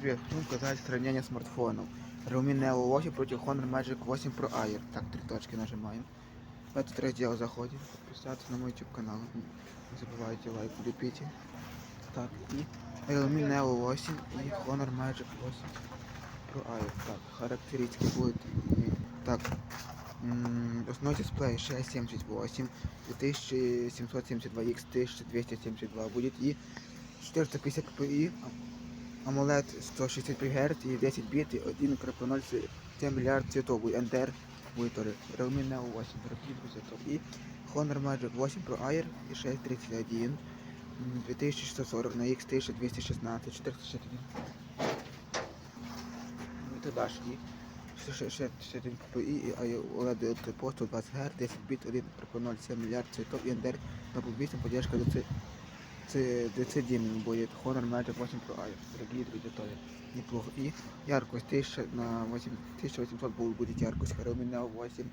привет! Хочу показать сравнение смартфонов. Realme Neo 8 против Honor Magic 8 Pro Air. Так, три точки нажимаем. В этот раздел заходим. Подписаться на мой YouTube канал. Не забывайте лайк, лепите. Так, и Realme Neo 8 и Honor Magic 8 Pro Air. Так, характеристики будет. и- Так, основной дисплей 678, 2772X, 1272 будет и 450 ppi, AMOLED 160 Гц и 10 бит и 1.0 7 миллиард цветов NDR будет Realme Neo 8 дорогие друзья топ Honor Magic 8 Pro Air и 631 2640 на X 1216 461 ну дальше и 661 ppi и OLED по 120 Гц 10 бит 1.0 7 миллиард цветов и NDR на 8 поддержка DC Це DC Demon будет Honor Magic 8 Pro Air. Дорогие тоже неплохо. И яркость 1000 на 8, 1800 будет, яркость. Neo 8.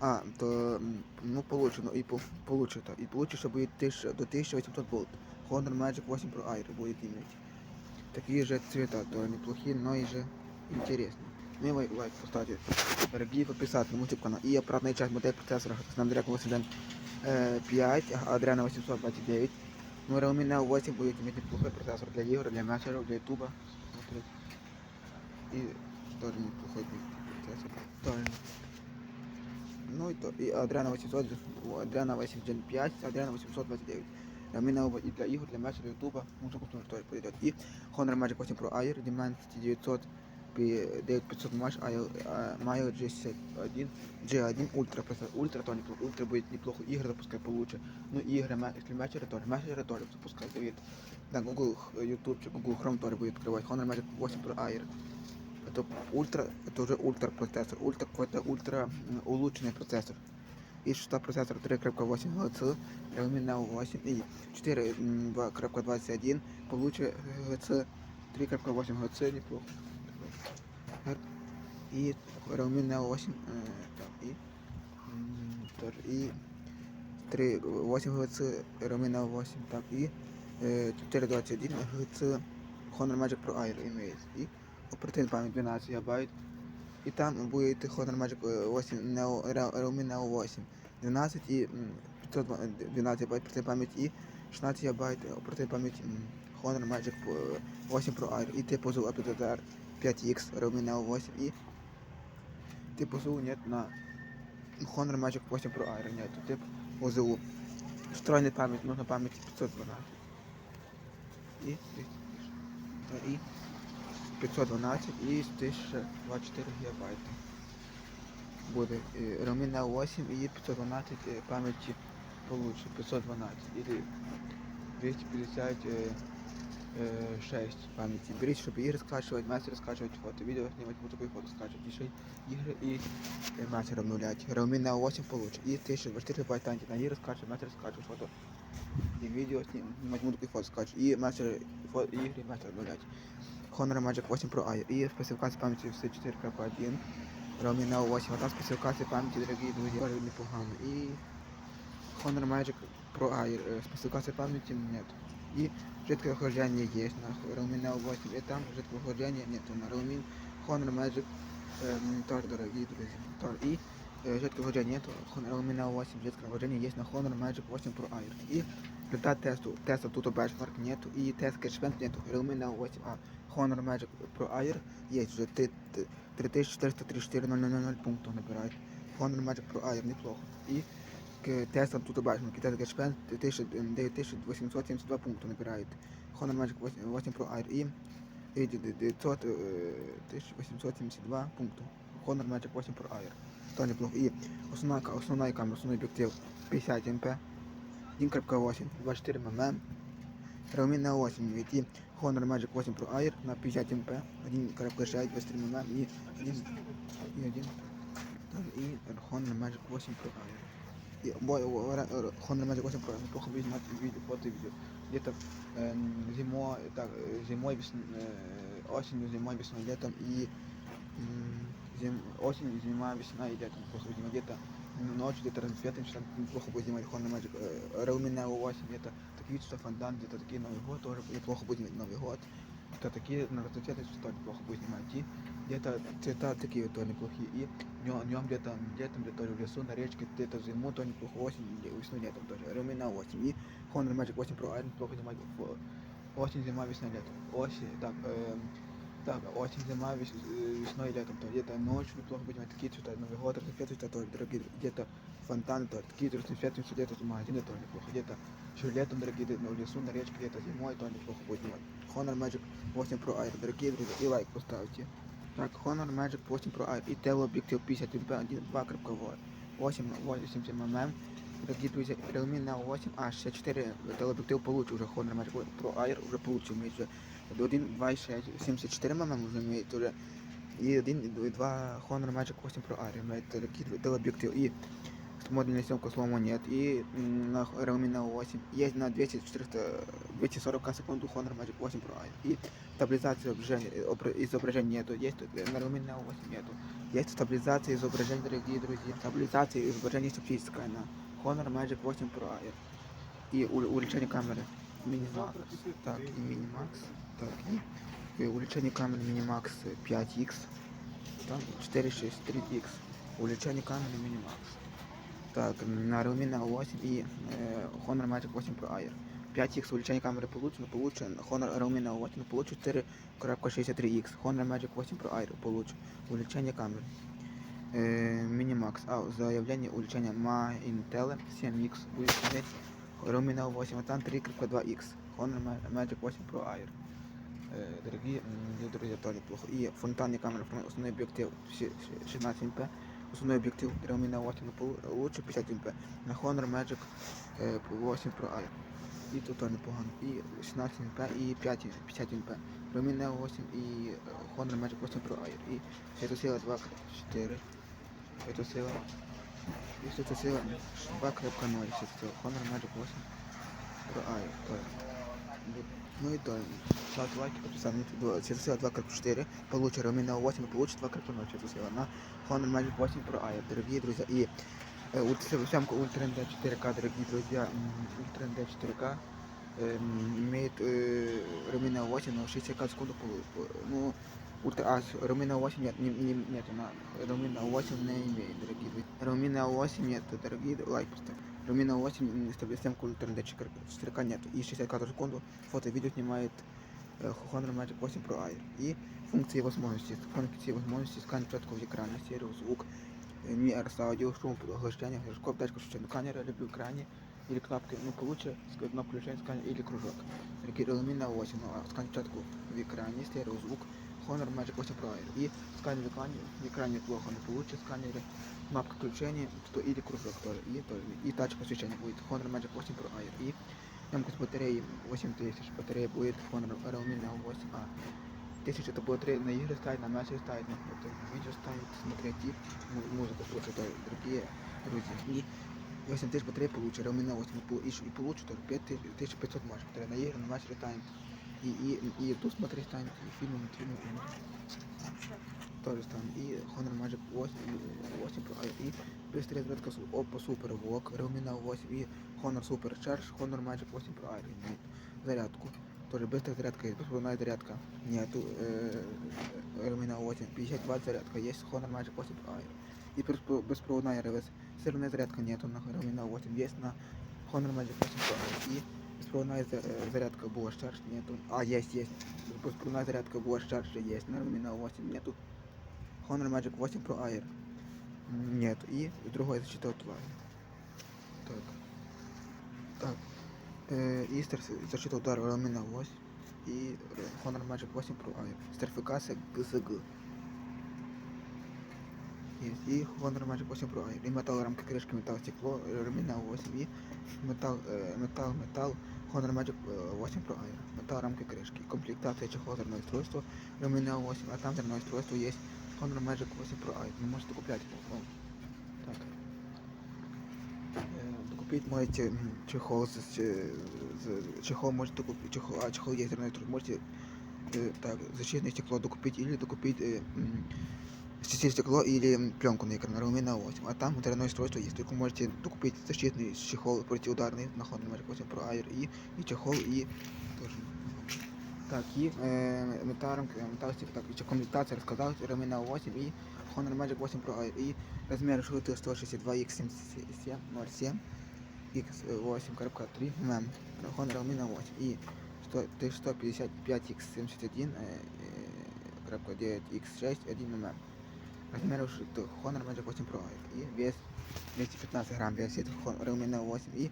А, то, ну, получше, ну, и по, получше, то, и получше, что будет 1000, до 1800 вольт. Honor Magic 8 Pro Air будет иметь. Такие же цвета, тоже неплохие, но и же интересные. Ну и лайк, поставьте. Дорогие, подписаться на YouTube канал. И обратная часть модель процессора Snapdragon 805, Adreno 829. Ну, Realme Neo 8 будет иметь неплохой процессор для игр, для мессенджеров, для ютуба. И тоже неплохой процессор. Тоже. Ну и то. И Adreno 800, Adreno 8 Gen 5, Adreno 829. Realme Neo и для игр, для мессенджеров, ютуба. Музыку тоже подойдет. И Honor Magic 8 Pro Air, Dimensity 900, 9500 Mash, Mayo G61, G1 Ultra, просто Ultra то неплохо, Ultra будет неплохо, игры запускать получше. Ну игры, ме- если мессенджеры тоже, мессенджеры тоже запускать будет. Да, Google, х- YouTube, чи Google Chrome тоже будет открывать. Honor Magic 8 Pro Air. Это ультра, это уже ультра процессор, ультра какой-то ультра м, улучшенный процессор. И шестая процессор 3.8 Гц, Realme Neo 8 и 4.2.21 получше Гц, 3.8 Гц неплохо. Так. И Realme Neo 8, э, так, и, м, тоже, и 3, 8 Гц Realme Neo 8, так, и э, 4.21 Гц Honor Magic Pro Air имеется. И оперативная память 12 гигабайт. И там будет Honor Magic э, 8 Neo, Re- Realme Neo 8. 12 и м, 512 гигабайт оперативной памяти и 16 гигабайт оперативной памяти м, Honor Magic э, 8 Pro Air. И типу ZOO APTR 5X Romeo 8 и тип ОЗУ нет на Honor Magic 8 Pro Air нету тип ОЗУ. Встроенный память, нужно память 512. И, и, и 512 и 1024 гигабайта. Буде Роміна 8 і 512 пам'яті получше 512 і 250 Е, 6 памяти. Беріть, щоб ігри скачувати, меці розкачувати фото, відео знімати, музику фото скачувати. І ще ігри і е, меці обновляти. Реумін на 8 получить. І 1024 GB танки на ігри скачувати, мастер розкачувати фото. І відео знімати, музику і фото скачувати. І меці, ігри меці обновляти. Honor Magic 8 Pro AI. І специфікація пам'яті все 4.1. Реумін на 8. А там специфікація пам'яті, дорогі друзі, дуже непогано. І Honor Magic Pro AI. Специфікація пам'яті нет И жидкое охлаждение есть на Realme Neo 8. И там жидкого охлаждения нет на Realme Honor Magic. эм, тоже дорогие друзья. Тоже. И э, жидкого охлаждения нет. Honor Realme Neo 8 жидкого охлаждения есть на Honor Magic 8 Pro Air. И результат тесту. Теста тут бенчмарк нету. И тест кэшбэк нету. Realme Neo 8 а Honor Magic Pro Air есть уже 3434 пунктов набирает. Honor Magic Pro Air неплохо. И к тестам тут бачимо, китайский кэшбэк 9872 пункта набирает. Honor Magic 8, 8 Pro Air и и 900, э, 1872 пункта. Honor Magic 8 Pro Air. Тоже неплохо. И основная, ка- основная камера, основной объектив 50 МП. 1.8, 24 мм. Realme Neo 8 ведь и Honor Magic 8 Pro Air на 50 МП. 1.6, 23 мм и 1, и 1. И Honor Magic 8 Pro Air. И бой, Honor Magic 8 Pro Air неплохо будет снимать видео, фото и видео. Где-то э, зимой, так, э, зимой, весн, э, осенью, зимой, весной, летом и м, зим, осенью, зима, весна и летом. Неплохо будет снимать где-то ночью, где-то рассветом, часам неплохо будет снимать Honor Magic, э, Realme Neo 8, где-то такие часа фонтан, где-то такие Новый год тоже неплохо будет снимать Новый год. Это такие на разноцветные цвета неплохо будет снимать. И где-то цвета такие вот тоже неплохие. И днем, днем где-то летом где-то в лесу, на речке, где-то зиму то неплохо, осень, где- весну, летом тоже. Realme на осень. И Honor Magic 8 Pro Air неплохо снимать в осень, зима, весна, лето. Осень, так, эм, так, осень, зима, вес, э, весной, летом, то где-то ночью неплохо будет снимать такие цвета, Новый год, разноцветные цвета тоже дорогие, где-то фонтаны тоже, такие разноцветные цвета, где-то в магазине тоже неплохо, где-то еще летом, дорогие, где-то в лесу, на речке, где-то зимой, то неплохо будет снимать. Honor Magic 8 Pro Air, дорогие друзья, и лайк поставьте. Так, Honor Magic 8 Pro Air и телеобъектив 50 мп 2.0, 8 80 мм. Дорогие друзья, Realme Neo 8 а 64 телеобъектив получше уже Honor Magic 8 Pro Air уже получше имеет уже 1 2.6 74 мм уже имеет уже и 1 и 2 Honor Magic 8 Pro Air имеет дорогие телеобъектив и модульная съемка слома нет. И м, на Realme Neo 8 есть на 200 400 240 секунду Honor Magic 8 Pro Air. И стабилизация изображения, э, обра- изображения нету. Есть тут, э, на Realme Neo 8 нету. Есть стабилизация изображения, дорогие друзья. Стабилизация изображения оптическая на Honor Magic 8 Pro Air. И у- увеличение камеры Minimax. Так, и Minimax. Так, и, и увеличение камеры Minimax 5X. Там 463X. Увеличение камеры Minimax. Так, на Realme Neo 8 и э, Honor Magic 8 Pro Air. 5X увеличение камеры получено, получен Honor Realme Neo 8 получит 4.63X. Honor Magic 8 Pro Air получит увеличение камеры. Э, Minimax, а, заявление увеличения Ma Intel 7X будет смотреть Realme Neo 8, а там 3.2X. Honor Ma- Magic 8 Pro Air. Э, дорогие м, друзья, тоже неплохо. И фонтанная камера, фон- основной объектив все- все- 16 мп. Основной объектив Realme Neo 8 полу- лучше 50 мп. На Honor Magic э, 8 Pro Air. І тут тоже непогано. І 16 мп, і 5, 50 мп. Neo 8 і е, Honor Magic 8 Pro Air. І світосила 2, 4. Світосила. І світосила 2.0. Світосила Honor Magic 8 Pro Air. тоже. Вот. Ну и то, ставьте лайки, подписывайтесь. Світосила 2.4. Получит Realme Neo 8 и получит 2.0 світосила на Honor Magic 8 Pro Air. Дорогие друзья. И Э, ультра- Съемка Ультра ND 4К, дорогие друзья. М, Ультра ND 4К эм, имеет э, Realme Neo 8 на 60 кадров в секунду. полу- по- Ну, Ультра, а, с- Realme Neo 8 нет, не, не, нет, на Realme Neo 8 не имеет, дорогие друзья. Realme Neo 8 нет, дорогие, лайк поставь. Realme Neo 8 не ставит съемку Ультра ND 4К нет. И 60 кадров в секунду фото и видео снимает э, Honor Magic 8 Pro Air. И функции возможностей. Функции возможностей скан четко в экране, стерео, звук, Мир с аудио, шум, поглощение, гироскоп, датчик включения камеры, либо в экране, или кнопки, ну, получше, с- кнопка включения сканер или кружок. Realme на 8, ну, а скан четко в экране, стерео, звук, Honor Magic 8 Pro Air. И сканер в экране, в экране плохо, но получше сканере, кнопка включения, то или кружок тоже, и, тоже, и датчик освещения будет Honor Magic 8 Pro Air. И емкость батареи 8000, батарея будет Honor Realme на 8A. Тысяча это батарея на игры ставить, на мясо ставить, на это видео ставить, смотреть и му- музыку слушать, то есть другие друзья. И 8 тысяч батареи получше, Realme на 8 пол- и, ш- и получше тоже 5500 матч, батарея на игры, на матч ставим. И, и, и тут смотреть станет, и фильмы, мультфильмы, тоже станет. И Honor Magic 8, и 8 Pro, а, и быстрая зарядка с Oppo Super Walk, Realme на 8 и Honor Super Charge, Honor Magic 8 Pro Air имеет зарядку. Тоже быстрая зарядка есть, беспроводная зарядка. Нету э, Realme на 8, 50 Вт зарядка, есть Honor Magic 8 Pro Air. И беспро- беспроводная RWS. Сырная зарядка нету на Realme на 8, есть на Honor Magic 8 Pro Air. И беспроводная за- э, зарядка Bosch Charge нету. А, есть, есть. Беспроводная зарядка Bosch Charge есть, на Realme на 8 нету. Honor Magic 8 Pro Air нет. И другой защита от лаги. Так. Так. Э, и стар- защита удара Realme на 8 и э, Honor Magic 8 Pro Air. Сертификация ГСГ. Есть. И Honor Magic 8 Pro Air. И металл рамка крышки, металл стекло, Realme на 8 и металл, э, металл, металл, Honor Magic э, 8 Pro Air. Металл рамки крышки. Комплектация чехол зерное устройство Realme на 8, а там зерное устройство есть Honor Magic 8 Pro Air. Вы можете куплять его. Ну, так. Э, Докупить можете м, чехол, с, с- с- чехол можете купить, чехол, а чехол есть зерное устройство, можете э, так, защитное стекло докупить или докупить э, м, стекло стекло или пленку на экран Realme на 8. А там интерное устройство есть. Только можете докупить защитный чехол противоударный на Honor Magic 8 Pro Air и, и чехол, и тоже Так, и э, металлом, металлистик, так, еще комплектация рассказал, Redmi Note 8 и Honor Magic 8 Pro Air. И размер шуты 162X7707 X8.3 мм. Honor Redmi Note 8 и 155X71 9X6 1 мм. Размер шуты Honor Magic 8 Pro Air. И вес 215 грамм весит Honor Redmi Note 8 и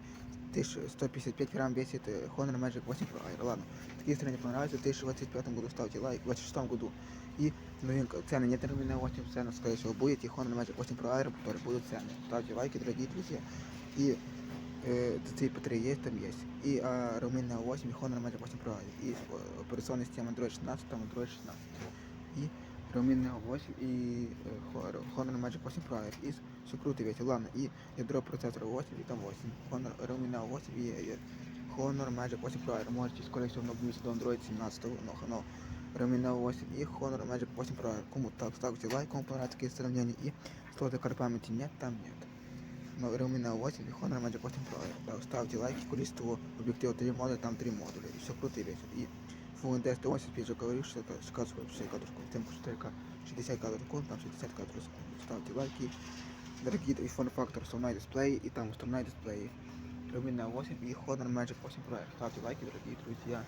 1155 грамм весит э, Honor Magic 8 Pro Air. Ладно, такие страны понравятся. В 2025 году ставьте лайк, в 2026 году. И новинка, цены не термина 8 цены, скорее всего, будет. И Honor Magic 8 Pro Air тоже будут цены. Ставьте лайки, дорогие друзья. И э, DCI-P3 есть, там есть. И а, Rumina 8 и Honor Magic 8 Pro Air. И э, операционная система Android 16, там Android 16. И Rumina 8 и э, Ho- Honor Magic 8 Pro Air. И все круто весь. Ладно, и ядро процессора 8 и там 8. Honor Rumina 8 и э, Honor Magic 8 Pro Air. Можете, скорее всего, обновиться до Android 17, но, но Rumina 8 и Honor Magic 8 Pro Air. Кому так, ставьте лайк, кому понравятся такие сравнения. И слоты карт памяти нет, там нет. Но Rumina 8 и Honor Magic 8 Pro Air. Да, ставьте лайки, количество объективов 3 модуля, там 3 модуля. И все круто и весело. И Full HD 180, я же говорил, что это сказывает 60 кадров в секунду. Темп 4К 60 кадров в секунду, там 60 кадров в секунду. Ставьте лайки. Дорогие и форм-фактор основной дисплей, и там уставной дисплей. Lumina 8 и Honor Magic 8 Pro. Air. Ставьте лайки, дорогие друзья.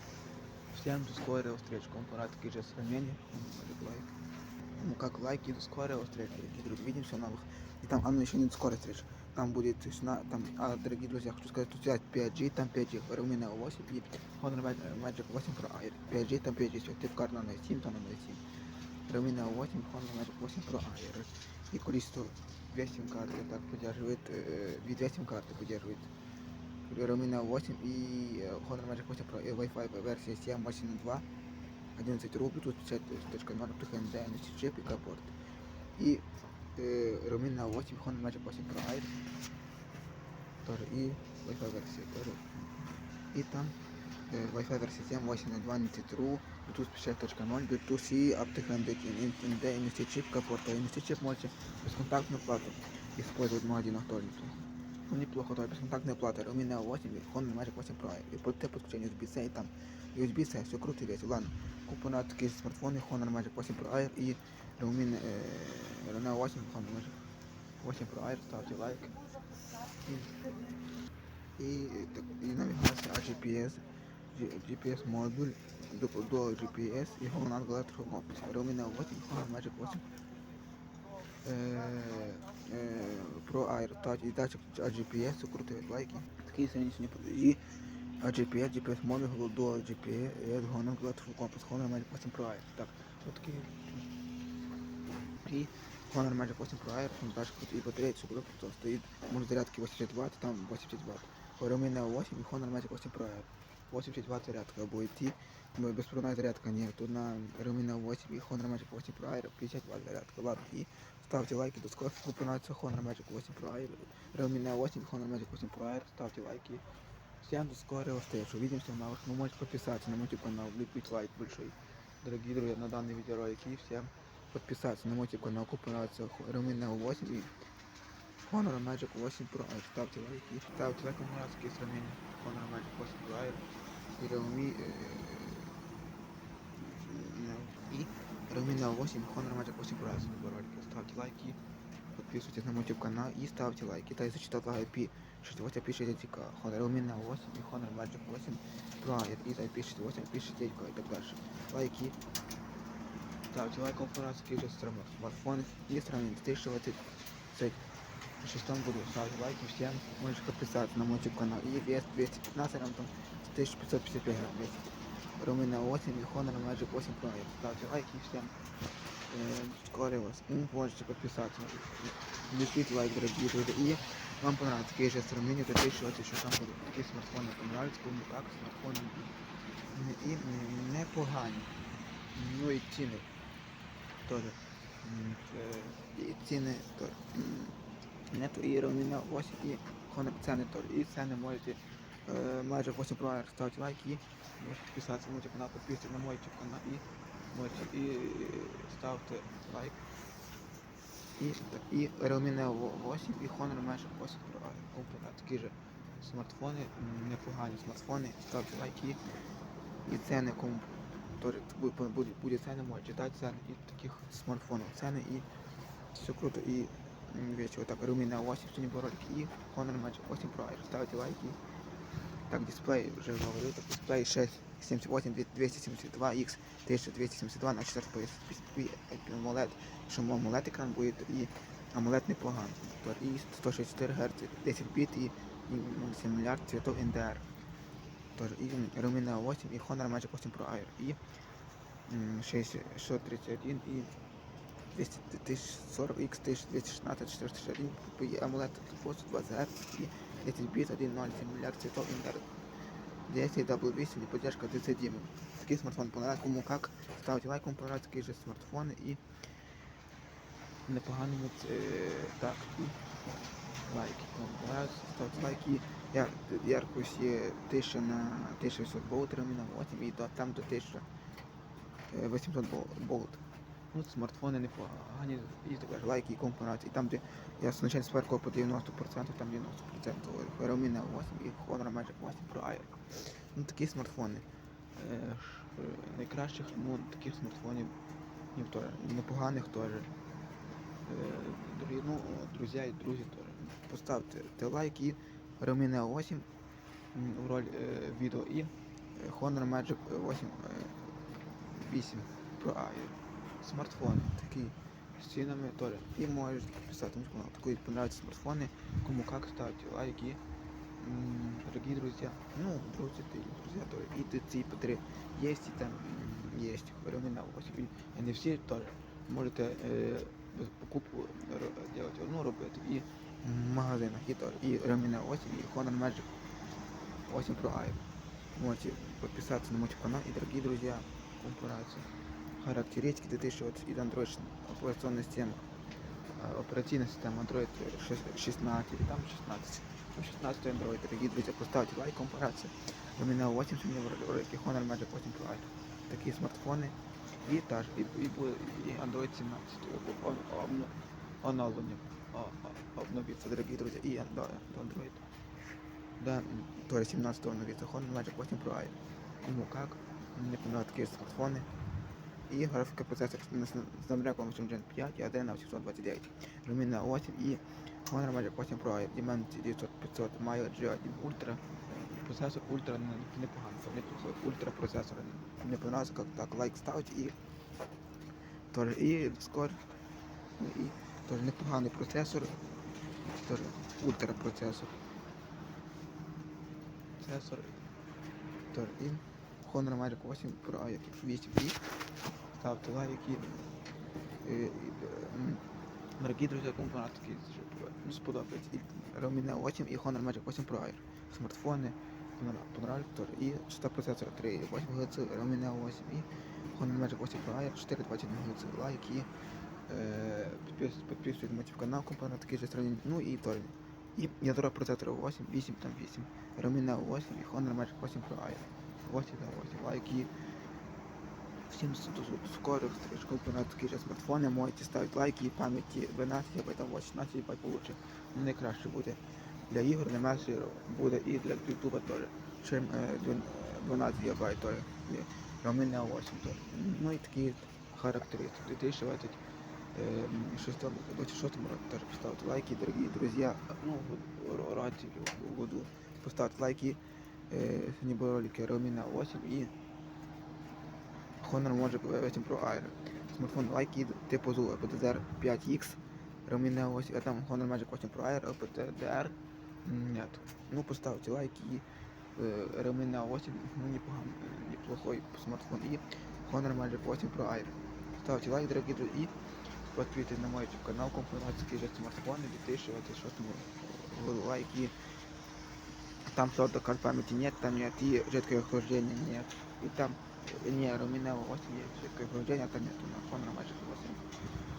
Всем до скорой встречи. Кому понравились такие же сравнения, ставьте лайк. Ну как лайки, до скорой встречи, дорогие друзья. Увидимся в новых. И там, а ну еще не до скорой встречи. Там будет, сна- там, а, дорогие друзья, хочу сказать, тут взять 5G, там 5G, Lumina 8 и Honor Mag- Magic 8 Pro Air. 5G, там 5G, все, ты в карт на 07, там на 07. Lumina 8, Honor Magic 8 Pro Air. И количество 2 сим-карты так поддерживает, э, 2 сим-карты поддерживает. Lumina 8 и э, Honor Magic 8 Pro и Wi-Fi версия 7, 8.2, 11 рубль, Bluetooth 5.0, PHND, NFC чип и капорт. И э, Lumina 8, Honor Magic 8 Pro Air тоже, и Wi-Fi версия тоже. И там э, Wi-Fi версия 7, 8.2, NFC True, Bluetooth 5.0, Bluetooth и Aptic ND, NFC чип, капорт. А NFC чип можете бесконтактную плату использовать в магазинах тоже. Ну, неплохо, то бесконтактная плата, Lumina 8 и Honor Magic 8 Pro. И под подключение USB-C и там USB-C, все круто весело. Ладно, купу на такие смартфоны Honor Magic 8 Pro Air и Lumina э, Lumina 8 Honor Magic 8 Pro Air, ставьте лайк. И, и, так, и навигация GPS, G- GPS модуль, до, до GPS и Honor Electrical Compass. Lumina 8 Honor Magic 8 э, э, Pro Air Touch и датчик GPS, все крутые лайки. Такие сравнения не И а GPS, GPS модуль до GPS, Honor Electrical Compass, Honor Magic 8 Pro Air. Так, вот такие. И Honor Magic 8 Pro Air, там датчик и батарея, все просто стоит, может зарядки 80 Вт, там 80 Вт. Lumina 8 и Honor Magic 8 Pro Air. 80 Вт зарядка идти, но беспроводная зарядка нет. Тут на Lumina 8 и Honor Magic 8 Pro Air 50 Вт зарядка. Ладно, и ставьте лайки, до скорого упоминается Honor Magic 8 Pro Air. Lumina 8 и Honor Magic 8 Pro Air, ставьте лайки. Всем до скорого встречи. Увидимся в новых. Вы можете подписаться на мой YouTube канал, влепить лайк большой. Дорогие друзья, на данный видеоролик и всем подписаться на мой YouTube канал, кому понравится Lumina 8 и Honor Magic 8 Pro Air. Ставьте лайки. Ставьте лайк, кому нравятся такие сравнения. Honor Magic 8 Pro Air и Realme э, и Lumina 8 Honor Magic 8 Pro Air. Видеоролики. Ставьте лайки. Подписывайтесь на мой YouTube канал и ставьте лайки. Та зачитал IP 68 IP60K, Honor Lumina 8 и Honor Magic 8 Pro Air и IP68 IP60K и так дальше. Лайки. Ставьте лайк, понравится какие же смартфоны и сравнение 2026 году. Ставьте лайки всем. Можете подписаться на мой YouTube канал. И вес 215 грамм, там 1555 грамм весит. Lumina 8 и Honor Magic 8 Pro Ставьте лайки всем. Скоро вас. Можете подписаться. Лепить лайк, дорогие друзья. И вам понравится такие же сравнения 2026 году. Такі смартфони понравляться, кому так, смартфони і м, непогані. Ну і ціни теж. І ціни теж. М, Нету і Realme 8 і Honor ціни теж. І ціни можете майже 8 Pro Air ставити лайк і можете підписатися на мой канал, підписуйтесь на мой канал і можете і ставте лайк І, і Realme Neo 8 і Honor Magic 8 Pro Air. Комплекта. Такі же смартфони, м, непогані смартфони. Ставте лайки. І ціни кому тоже будет, будет, будет цены, можете читать цены и таких смартфонов цены и все круто и м, вещи. Вот так, Lumina 8 сегодня был ролик и Honor Magic 8 Pro. Air. Ставьте лайки. Так, дисплей уже говорил, так, дисплей 678 272 X 1272 на 4 PSP AMOLED. Що AMOLED екран буде і AMOLED непоганий. І 164 Гц, 10 біт і, і 7 мільярд цвітов NDR. Тож і Lumina 8 і Honor Magic 8 Pro Air. І 631 і 240 X 1216 461 AMOLED 20 Гц і 10 біт 1.0 7 мільярд цвітов NDR. 10 W8 и поддержка 30 дюймов. Такие смартфоны понравились, кому как. Ставьте лайк, кому понравились такие же смартфоны и непоганими е, так і лайки. Кому понравилось, ставте лайки. Я, яркость є 1000 на 1600 болт, на 8 і до, там до 1800 болт. Ну, смартфони непогані, і також лайки, і. І там, де я спочатку сверху по 90%, там 90%. Realme 8 і Honor Magic 8 Pro Air. Ну, такі смартфони. Е, е, найкращих, ну, таких смартфонів ні, теж, непоганих теж. Е, ну, друзі і друзі теж. Поставте те лайк і Realme Neo 8 в роль відео і Honor Magic 8 е, 8 Pro Air. Смартфони такі з цінами теж. І можеш писати мені канал. Такої понравятся смартфоны. Кому как ставьте лайки. Дорогие друзья, ну, друзья, ты, друзья тоже, и ТЦ по 3 есть, и там есть, Ромина 8, и не всі теж можете е, покупку делать одну робити, і в магазинах, і теж, і Ромина 8, і Honor Magic 8 Pro Air. Можете подписаться на мой канал, и, дорогие друзья, понравится характеристики 2020 и Android операционная система, э, оперативная система Android 16 или там 16. Ну, 16 Android, дорогие друзья, поставьте лайк, компарация. У меня 8 сегодня в ролике Honor Magic 8 Pro Air. Такие смартфоны. И та же, и, и, будет- и Android 17. Он, он, оновлення. О, о, обновится, дорогие друзья. И Android. Android. Да, тоже 17 обновится. Honor Magic 8 Pro Air. Кому как. Мне понравились такие смартфоны. І графіка процесор з Snapdragon 8 Gen 5 і Adreno 829. Lumina 8 і Honor Magic 8 Pro і Dimensity 900 500 має G1 Ultra. Процесор Ultra не- непоганий, неплохой Ultra процесор. Мені понравился, как так лайк ставить і тоже і скоро ну, і тоже непоганий процесор. Тоже ультра процесор. Процесор. Тоже і Honor Magic 8 Pro A 8 і ставте лайки. Е, Дорогі друзі, кому щоб ну, сподобається. І Realme 8 і Honor Magic 8 Pro Air. Смартфони понрав- понравились теж. І 100 процесора 3,8 ГГц, Realme 8 і Honor Magic 8 Pro Air 4,21 ГГц. Лайки. Підписуйтесь на канал, кому понравилось, такий же сравнення. Ну і теж. І ядро процесора 8, 8 там 8. Realme 8 і Honor Magic 8 Pro Air. 8 на 8. Лайки. Всім с- до до скорих стрічків на такі ж смартфони, можете ставити лайки і пам'яті 12 або там 16 або получше. Найкраще буде для ігор, для меседжерів буде і для ютуба теж. Чим е, 12 ГБ теж. є. Роміна 8 теж. Ну і такі характеристики. 2026 році теж поставте лайки, дорогі друзі. Ну, раді в году. Поставте лайки. Е, були ролики Роміна 8 і Honor може 8 Pro Air. Смартфон лайки типу ZU LPDDR 5X. Realme Neo 8, а там Honor Magic 8 Pro Air, LPDDR нет. Ну поставьте лайки и э, Realme Neo 8, ну непоганый, э, неплохой смартфон. И Honor Magic 8 Pro Air. Ставьте лайк, дорогие друзья, и подписывайтесь на мой YouTube канал, компонентские же смартфоны 2026 году. Лайки. Там сорта карт памяти нет, там нет, и жидкое охлаждение нет. И там э, не, Ромина 8 есть жидкое охлаждение, а там нет на Honor Magic 8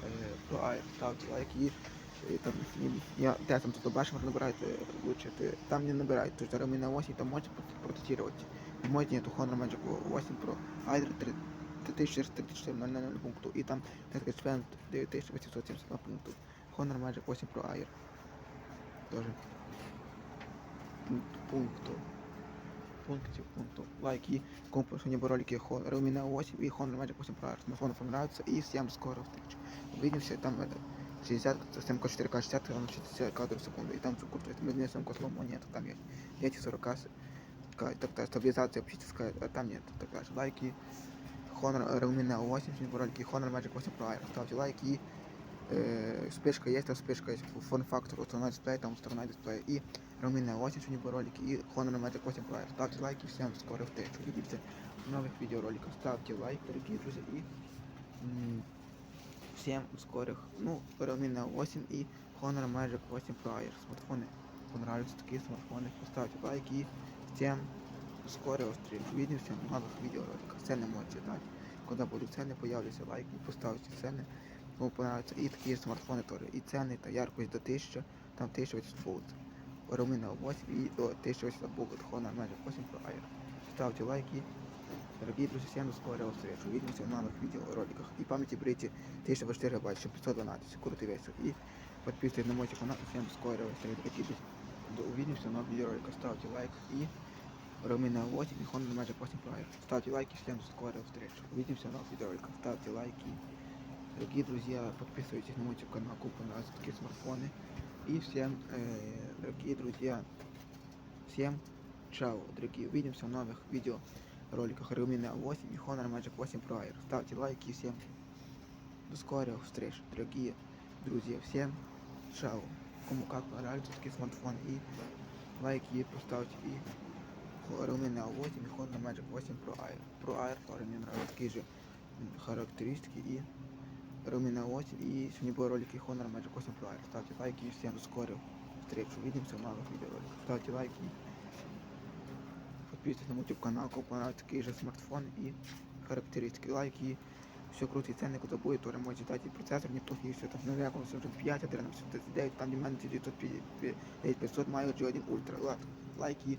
э, Pro Air. Ставьте лайки и э, там, не- я, да, там тут башмар набирает э, лучше, ты, там не набирает, то есть Ромина 8 там можете прот- протестировать. Можете нету Honor Magic 8 Pro Air 3 3434 пункту, и там эксперимент 9872 пункту. Honor Magic 8 Pro Air. Тоже пункт, пункту. пунктів, пункту лайк и компас небо ролики Realme Neo 8 и Honor Magic 8 Pro. Смартфоны понравятся и всем скоро встреч. Увидимся там это 60, съемка 4К 60, там 60 кадров в секунду, и там цукор, то есть мы не съемку слому нет, там есть эти 40 такая, такая стабилизация оптическая, а там нет, такая же лайки. Honor Realme Neo 8, небо ролики Honor Magic 8 Pro. Ставьте лайки и э, вспышка есть, там вспышка есть, форм-фактор, установить дисплей, там установить дисплей, и Realme Neo 8, сегодня были ролики, и Honor Magic 8 Pro. Ставьте лайки, всем скоро встреч, увидимся в новых видеороликах. Ставьте лайк, дорогие друзья, и м, всем скорых, ну, Realme Neo 8 и Honor Magic 8 Pro. Смартфоны понравятся такие смартфоны, поставьте лайки, и всем скорого встреч. Увидимся в новых видеороликах. Цены можете дать. Когда будут цены, появляются лайки, поставьте цены. Кому понравится. И такие же смартфоны тоже. И цены, это яркость до 1000, там 1800 будет. Realme Neo 8 и до 1800 будет Honor Magic 8 Pro Air. Ставьте лайки. Дорогие друзья, всем до скорого встреч. Увидимся в новых видеороликах. И памяти берите 1024 гигабайт, еще 512, крутый весел. И подписывайтесь на мой канал. Всем до скорого встреч, дорогие друзья. До- Увидимся в новых видеороликах. Ставьте лайк и Realme Neo 8 и Honor Magic 8 Pro Air. Ставьте лайки, всем до скорого встреч. Увидимся в новых видеороликах. Ставьте лайки. Дорогие друзья, подписывайтесь на мой YouTube канал, кому понравятся такие смартфоны. И всем, э, дорогие друзья, всем чао, дорогие. Увидимся в новых видеороликах Realme Neo 8 и Honor Magic 8 Pro Air. Ставьте лайки, всем до скорых встреч, дорогие друзья. Всем чао. Кому как понравятся такие смартфоны. И лайки поставьте. И Realme Neo 8 и Honor Magic 8 Pro Air. Pro Air тоже мне нравятся такие же м, характеристики. И Realme Neo 8 и сегодня были ролики Honor Magic 8 Pro Air. Ставьте лайки и всем до скорых встреч. Увидимся в новых видеороликах. Ставьте лайки. Подписывайтесь на мой YouTube канал, кому понравятся такие же смартфоны и характеристики. Лайки. Все круті ціни, куди буде, то можете дати і процесор, неплохий, все там на якомусь вже 5, 11, 39, там де в мене 9500 має G1 Ultra. Лад, лайки.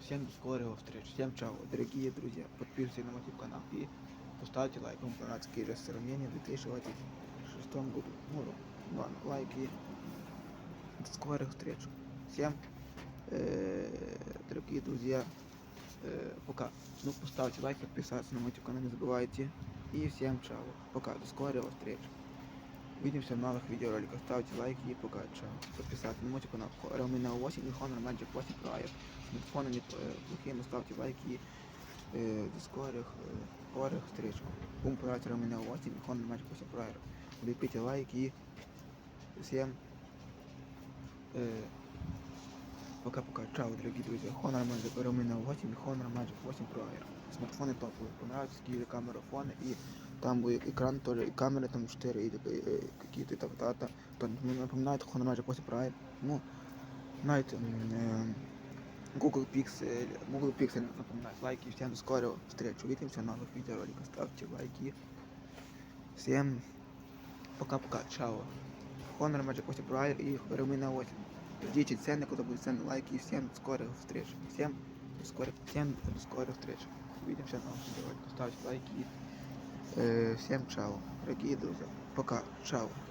Всем до скорого встреч. Всем чао, дорогие друзья. Подписывайтесь на мой YouTube канал и поставьте лайк. Вам понравится такие же сравнения в 2026 году. Ну, ладно, лайки. До скорых встреч. Всем, э, дорогие друзья, э, пока. Ну, поставьте лайк, подписаться на мой YouTube канал, не забывайте. И всем чао. Пока, до скорого встреч. Увидимся в новых видеороликах. Ставьте лайки и пока, чао. Подписаться на мой YouTube канал Realme Neo 8 и Honor Magic 8 Pro Air. Смартфоны не э, плохие, но ставьте лайки и э, до скорых, э, скорых встреч. Кому понравится Realme Neo 8 и Honor Magic 8 Pro Air. Лепите лайки и всем э, пока-пока. Чао, дорогие друзья. Honor Magic Realme Neo 8 и Honor Magic 8 Pro Air. Смартфоны топовые. Понравятся такие камеры фоны и там будет экран тоже, и камеры там 4, и э, какие-то там, та, та, то напоминает Honor Magic 8 Pro Air. Ну, знаете, м, э, Google Pixel, Google Pixel напоминает. Лайки, всем до скорого встреч. Увидимся в новых видеороликах. Ставьте лайки. Всем пока-пока. Чао. Honor Magic 8 Pro Air и Realme Neo 8. Ждите цены, куда будут цены, лайки. Всем до скорых встреч. Всем до скорых, всем до скорых встреч. Увидимся в новых видеороликах. Ставьте лайки. Э, всем чао, дорогие друзья. Пока. Чао.